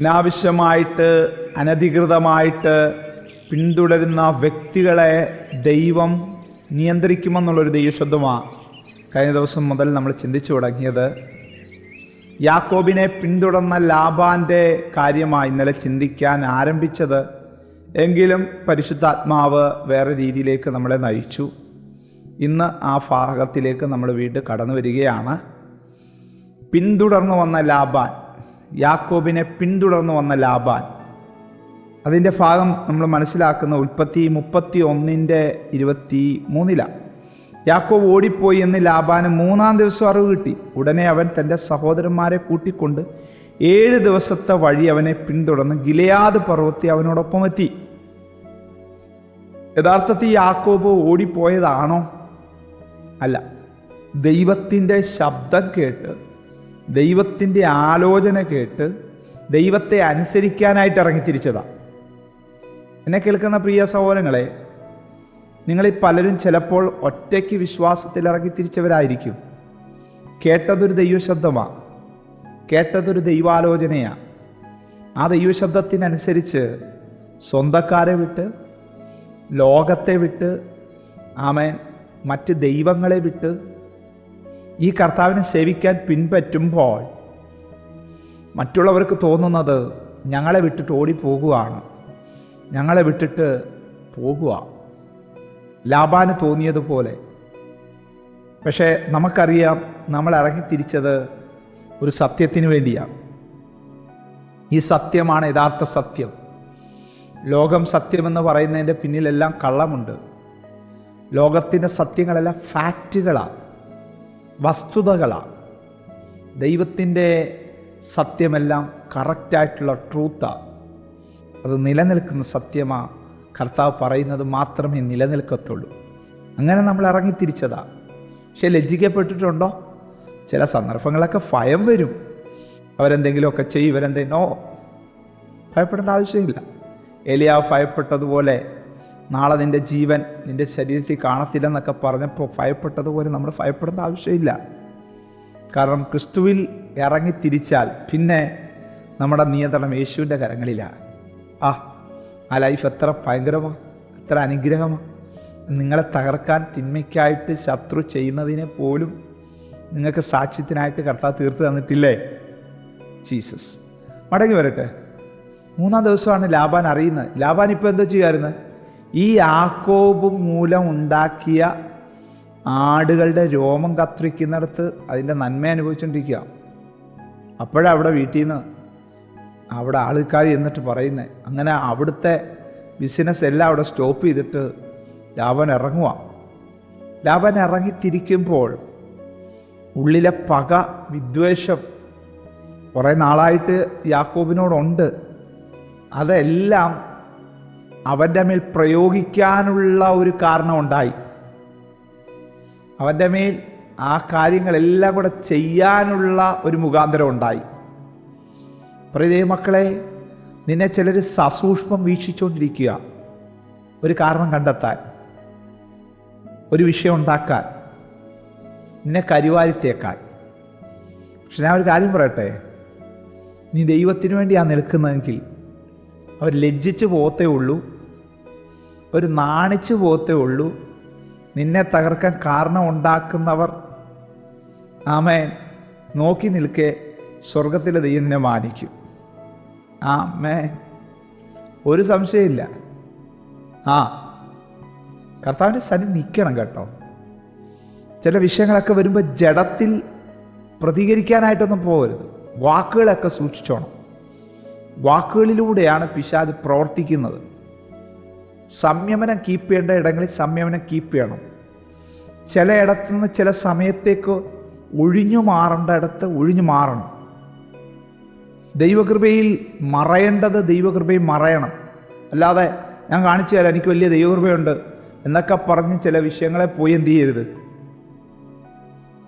അനാവശ്യമായിട്ട് അനധികൃതമായിട്ട് പിന്തുടരുന്ന വ്യക്തികളെ ദൈവം നിയന്ത്രിക്കുമെന്നുള്ളൊരു ദൈവശബ്ദമാണ് കഴിഞ്ഞ ദിവസം മുതൽ നമ്മൾ ചിന്തിച്ചു തുടങ്ങിയത്. യാക്കോബിനെ പിന്തുടർന്ന ലാബാന്റെ കാര്യമായി ഇന്നലെ ചിന്തിക്കാൻ ആരംഭിച്ചത്. എങ്കിലും പരിശുദ്ധാത്മാവ് വേറെ രീതിയിലേക്ക് നമ്മളെ നയിച്ചു. ഇന്ന് ആ ഭാഗത്തിലേക്ക് നമ്മൾ വീണ്ടും കടന്നു വരികയാണ്. പിന്തുടർന്നു വന്ന ലാബാൻ യാക്കോബിനെ പിന്തുടർന്നു വന്ന ലാബാൻ. അതിന്റെ ഭാഗം നമ്മൾ മനസ്സിലാക്കുന്ന ഉൽപ്പത്തി മുപ്പത്തി ഒന്നിന്റെ ഇരുപത്തി മൂന്നിലാണ് യാക്കോബ് ഓടിപ്പോയി എന്ന് ലാബാന് മൂന്നാം ദിവസം അറിവ് കിട്ടി. ഉടനെ അവൻ തന്റെ സഹോദരന്മാരെ കൂട്ടിക്കൊണ്ട് ഏഴ് ദിവസത്തെ വഴി അവനെ പിന്തുടർന്ന് ഗിലയാദ് പർവത്തി അവനോടൊപ്പം എത്തി. യഥാർത്ഥത്തിൽ യാക്കോബ് ഓടിപ്പോയതാണോ? അല്ല. ദൈവത്തിന്റെ ശബ്ദം കേട്ട് ദൈവത്തിന്റെ ആലോചന കേട്ട് ദൈവത്തെ അനുസരിക്കാനായിട്ട് ഇറങ്ങി തിരിച്ചതാണ് എന്നെ കേൾക്കുന്ന പ്രിയ സഹോദരങ്ങളെ നിങ്ങളിൽ പലരും ചിലപ്പോൾ ഒറ്റയ്ക്ക് വിശ്വാസത്തിൽ ഇറങ്ങി തിരിച്ചവരായിരിക്കും. കേട്ടതൊരു ദൈവശബ്ദമാണ് കേട്ടതൊരു ദൈവാലോചനയാണ് ആ ദൈവശബ്ദത്തിനനുസരിച്ച് സ്വന്തക്കാരെ വിട്ട് ലോകത്തെ വിട്ട് ആമേൻ മറ്റ് ദൈവങ്ങളെ വിട്ട് ഈ കർത്താവിനെ സേവിക്കാൻ പിൻപറ്റുമ്പോൾ മറ്റുള്ളവർക്ക് തോന്നുന്നത് ഞങ്ങളെ വിട്ടിട്ട് ഓടിപ്പോകുകയാണ് ഞങ്ങളെ വിട്ടിട്ട് പോകുക ലാബാന് തോന്നിയതുപോലെ. പക്ഷേ നമുക്കറിയാം നമ്മൾ ഇറങ്ങിത്തിരിച്ചത് ഒരു സത്യത്തിന് വേണ്ടിയാണ് ഈ സത്യമാണ് യഥാർത്ഥ സത്യം. ലോകം സത്യമെന്ന് പറയുന്നതിന്റെ പിന്നിലെല്ലാം കള്ളമുണ്ട്. ലോകത്തിന്റെ സത്യങ്ങളെല്ലാം ഫാക്റ്റുകളാണ് വസ്തുതകളാണ്. ദൈവത്തിന്റെ സത്യമെല്ലാം കറക്റ്റായിട്ടുള്ള ട്രൂത്താണ് അത് നിലനിൽക്കുന്ന സത്യമാണ് കർത്താവ് പറയുന്നത് മാത്രമേ നിലനിൽക്കത്തുള്ളൂ. അങ്ങനെ നമ്മൾ ഇറങ്ങി തിരിച്ചതാ പക്ഷെ ലജ്ജിക്കപ്പെട്ടിട്ടുണ്ടോ? ചില സന്ദർഭങ്ങളൊക്കെ ഭയം വരും. അവരെന്തെങ്കിലുമൊക്കെ ചെയ്യും ഇവരെന്തെങ്കിലും ഭയപ്പെടേണ്ട ആവശ്യമില്ല. എലിയ ഭയപ്പെട്ടതുപോലെ നാളെ നിന്റെ ജീവൻ നിന്റെ ശരീരത്തിൽ കാണത്തില്ലെന്നൊക്കെ പറഞ്ഞപ്പോൾ ഭയപ്പെട്ടതുപോലെ നമ്മൾ ഭയപ്പെടേണ്ട ആവശ്യമില്ല. കാരണം ക്രിസ്തുവിൽ ഇറങ്ങി തിരിച്ചാൽ പിന്നെ നമ്മുടെ നിയന്ത്രണം യേശുവിന്റെ കരങ്ങളിലാണ് ആ ആ ലൈഫ് എത്ര ഭയങ്കരമാണ് എത്ര അനുഗ്രഹമാണ് നിങ്ങളെ തകർക്കാൻ തിന്മയ്ക്കായിട്ട് ശത്രു ചെയ്യുന്നതിനെ പോലും നിങ്ങൾക്ക് സാക്ഷ്യത്തിനായിട്ട് കർത്താവ് തീർത്ത് തന്നിട്ടില്ലേ? ജീസസ്. മടങ്ങി വരട്ടെ. മൂന്നാം ദിവസമാണ് ലാബാൻ അറിയുന്നത്. ലാബാൻ ഇപ്പോൾ എന്തോ ചെയ്യുമായിരുന്നു ഈ യാക്കോബ് മൂലം ഉണ്ടാക്കിയ ആടുകളുടെ രോമം കത്രിക്കുന്നിടത്ത് അതിന്റെ നന്മ അനുഭവിച്ചുകൊണ്ടിരിക്കുക അപ്പോഴവിടെ വീട്ടിൽ നിന്ന് അവിടെ ആൾക്കാർ എന്നിട്ട് പറയുന്നത് അങ്ങനെ അവിടുത്തെ ബിസിനസ് എല്ലാം അവിടെ സ്റ്റോപ്പ് ചെയ്തിട്ട് ലാഭൻ ഇറങ്ങുക ലാഭൻ ഇറങ്ങി തിരിക്കുമ്പോൾ ഉള്ളിലെ പക വിദ്വേഷം കുറേ നാളായിട്ട് യാക്കോബിനോടുണ്ട്. അതെല്ലാം അവന്റെ മേൽ പ്രയോഗിക്കാനുള്ള ഒരു കാരണം ഉണ്ടായി. അവന്റെ മേൽ ആ കാര്യങ്ങളെല്ലാം കൂടെ ചെയ്യാനുള്ള ഒരു മുഖാന്തരം ഉണ്ടായി. പ്രിയ മക്കളെ നിന്നെ ചിലർ സസൂക്ഷ്മം വീക്ഷിച്ചുകൊണ്ടിരിക്കുക. ഒരു കാരണം കണ്ടെത്താൻ ഒരു വിഷയം ഉണ്ടാക്കാൻ നിന്നെ കരിവാരിത്തേക്കാൻ. പക്ഷെ ഞാൻ ഒരു കാര്യം പറയട്ടെ? നീ ദൈവത്തിന് വേണ്ടിയാണ് നിൽക്കുന്നതെങ്കിൽ അവർ ലജ്ജിച്ച് പോകത്തേ ഉള്ളൂ. ഒരു നാണിച്ചു പോത്തേ ഉള്ളൂ. നിന്നെ തകർക്കാൻ കാരണം ഉണ്ടാക്കുന്നവർ. ആമേൻ. നോക്കി നിൽക്കെ സ്വർഗത്തിലെ ദൈവം നിന്നെ മാനിക്കും. ആ മേ ഒരു സംശയമില്ല. ആ കർത്താവിന്റെ സനി നിൽക്കണം കേട്ടോ. ചില വിഷയങ്ങളൊക്കെ വരുമ്പോൾ ജഡത്തിൽ പ്രതികരിക്കാനായിട്ടൊന്നും പോകരുത്. വാക്കുകളൊക്കെ സൂക്ഷിച്ചോണം. വാക്കുകളിലൂടെയാണ് പിശാജ് പ്രവർത്തിക്കുന്നത്. സംയമനം കീപ്പ് ചെയ്യേണ്ട ഇടങ്ങളിൽ സംയമനം കീപ്പ് ചെയ്യണം. ചില ഇടത്തുനിന്ന് ചില സമയത്തേക്ക് ഒഴിഞ്ഞു മാറേണ്ട ഇടത്ത് ഒഴിഞ്ഞു മാറണം. ദൈവകൃപയിൽ മറയേണ്ടത് ദൈവകൃപയിൽ മറയണം. അല്ലാതെ ഞാൻ കാണിച്ചു തരാം എനിക്ക് വലിയ ദൈവകൃപയുണ്ട് എന്നൊക്കെ പറഞ്ഞ് ചില വിഷയങ്ങളെ പോയി എന്ത് ചെയ്യരുത്.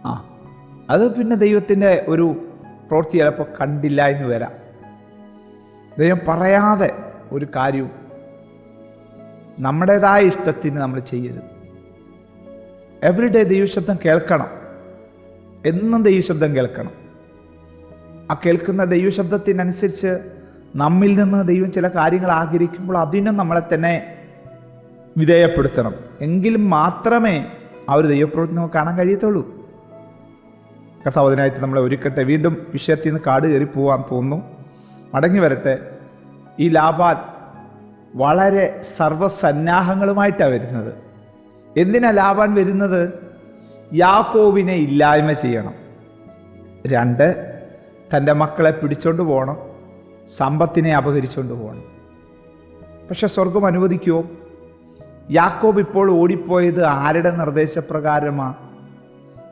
ആ അത് പിന്നെ ദൈവത്തിന്റെ ഒരു പ്രവൃത്തി ചിലപ്പോൾ കണ്ടില്ല എന്ന് വരാം. ദൈവം പറയാതെ ഒരു കാര്യവും നമ്മുടേതായ ഇഷ്ടത്തിന് നമ്മൾ ചെയ്യരുത്. എവറി ഡേ ദൈവശബ്ദം കേൾക്കണം. എന്നും ദൈവശബ്ദം കേൾക്കണം. ആ കേൾക്കുന്ന ദൈവശബ്ദത്തിനനുസരിച്ച് നമ്മിൽ നിന്ന് ദൈവം ചില കാര്യങ്ങൾ ആഗ്രഹിക്കുമ്പോൾ അതിനും നമ്മളെ തന്നെ വിധേയപ്പെടുത്തണം. എങ്കിലും മാത്രമേ ആ ഒരു ദൈവപ്രവൃത്തി നമുക്ക് കാണാൻ കഴിയത്തുള്ളൂ. കർത്താവ് അതിനായിട്ട് നമ്മളെ ഒരുക്കട്ടെ. വീണ്ടും വിഷയത്തിൽ നിന്ന് കാട് കയറി പോകാൻ തോന്നുന്നു. മടങ്ങി വരട്ടെ. ഈ ലാഭാൻ വളരെ സർവസന്നാഹങ്ങളുമായിട്ടാണ് വരുന്നത്. എന്തിനാ ലാഭാൻ വരുന്നത്? യാക്കോവിനെ ഇല്ലായ്മ ചെയ്യണം. രണ്ട് തന്റെ മക്കളെ പിടിച്ചോണ്ട് പോകണം. സമ്പത്തിനെ അപഹരിച്ചുകൊണ്ട് പോകണം. പക്ഷെ സ്വർഗം അനുവദിക്കുമോ യാക്കോബ് ഇപ്പോൾ ഓടിപ്പോയത് ആരുടെ നിർദ്ദേശപ്രകാരമാണ്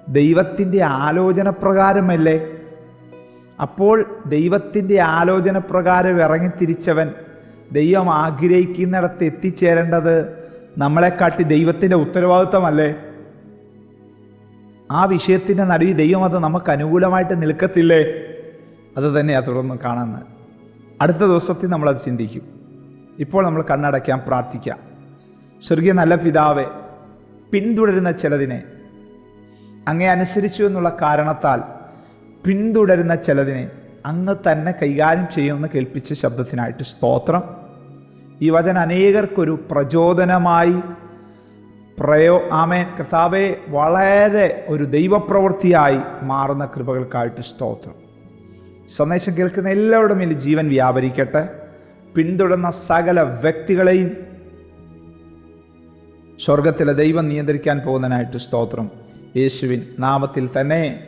ദൈവത്തിന്റെ ആലോചന പ്രകാരമല്ലേ അപ്പോൾ ദൈവത്തിന്റെ ആലോചന പ്രകാരം ഇറങ്ങിത്തിരിച്ചവൻ ദൈവം ആഗ്രഹിക്കുന്നിടത്ത് എത്തിച്ചേരേണ്ടത് നമ്മളെക്കാട്ടി ദൈവത്തിന്റെ ഉത്തരവാദിത്തമല്ലേ? ആ വിഷയത്തിന്റെ നടുവിൽ ദൈവം അത് നമുക്ക് അനുകൂലമായിട്ട് നിൽക്കത്തില്ലേ? അത് തന്നെയാണ് തുടർന്ന് കാണുന്നത്. അടുത്ത ദിവസത്തിൽ നമ്മളത് ചിന്തിക്കും. ഇപ്പോൾ നമ്മൾ കണ്ണടയ്ക്കാൻ പ്രാർത്ഥിക്കാം. സ്വർഗീയ നല്ല പിതാവെ പിന്തുടരുന്ന ചിലതിനെ അങ്ങേ അനുസരിച്ചു എന്നുള്ള കാരണത്താൽ പിന്തുടരുന്ന ചിലതിനെ അങ്ങ് തന്നെ കൈകാര്യം ചെയ്യുമെന്ന് കേൾപ്പിച്ച ശബ്ദത്തിനായിട്ട് സ്തോത്രം. ഈ വചന അനേകർക്കൊരു പ്രചോദനമായി പ്രയോ ആമേൻ. കർത്താവെ വളരെ ഒരു ദൈവപ്രവൃത്തിയായി മാറുന്ന കൃപകൾക്കായിട്ട് സ്തോത്രം. സന്ദേശം കേൾക്കുന്ന എല്ലാവരുടെ മേലും ജീവൻ വ്യാപരിക്കട്ടെ. പിന്തുടർന്ന സകല വ്യക്തികളെയും സ്വർഗത്തിലെ ദൈവം നിയന്ത്രിക്കാൻ പോകുന്നതിനായിട്ട് സ്തോത്രം. യേശുവിൻ നാമത്തിൽ തന്നെ